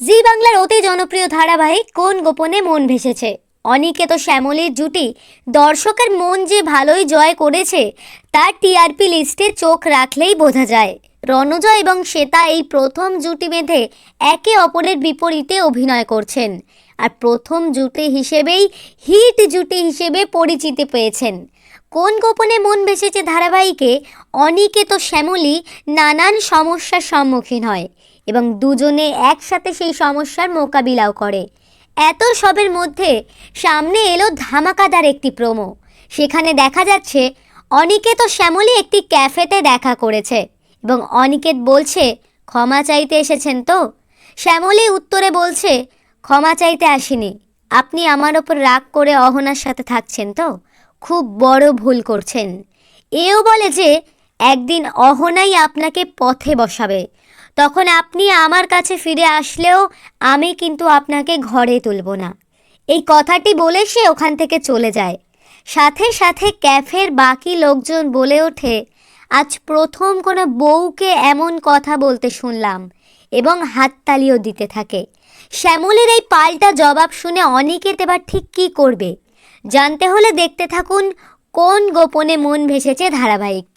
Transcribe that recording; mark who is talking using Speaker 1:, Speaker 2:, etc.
Speaker 1: জি বাংলার অতি জনপ্রিয় ধারাবাহিক কোন গোপনে মন ভেসেছে? অনিকেত শ্যামলীর জুটি। দর্শকের মন যে ভালোই জয় করেছে, তার টিআরপি লিস্টে চোখ রাখলেই বোঝা যায়। রণজয় এবং শ্বেতা এই প্রথম জুটি বেঁধে একে অপরের বিপরীতে অভিনয় করছেন। আর প্রথম জুটি হিসেবেই হিট জুটি হিসেবে পরিচিতি পেয়েছেন। কোন গোপনে মন ভেসেছে ধারাবাহিকে? অনিকেত শ্যামলী নানান সমস্যার সম্মুখীন হয়। এবং দুজনে একসাথে সেই সমস্যার মোকাবিলাও করে। এত সবের মধ্যে সামনে এলো ধামাকাদার একটি প্রোমো সেখানে দেখা যাচ্ছে, অনিকেত শ্যামলী একটি ক্যাফেতে দেখা করেছে এবং অনিকেত বলছে, ক্ষমা চাইতে এসেছেন তো? শ্যামলী উত্তরে বলছে, ক্ষমা চাইতে আসিনি। আপনি আমার ওপর রাগ করে অহনার সাথে থাকছেন তো? খুব বড় ভুল করছেন। এও বলে যে একদিন অহনাই আপনাকে পথে বসাবে। তখন আপনি আমার কাছে ফিরে আসলেও আমি কিন্তু আপনাকে ঘরে তুলব না। এই কথাটি বলে সে ওখান থেকে চলে যায়। সাথে সাথে ক্যাফের বাকি লোকজন বলে ওঠে, আজ প্রথম কোনো বউকে এমন কথা বলতে শুনলাম এবং হাততালিও দিতে থাকে। শ্যামলের এই পাল্টা জবাব শুনে অনিকেত এবার ঠিক কী করবে? জানতে হলে দেখতে থাকুন কোন গোপনে মন ভেসেছে ধারাবাহিক।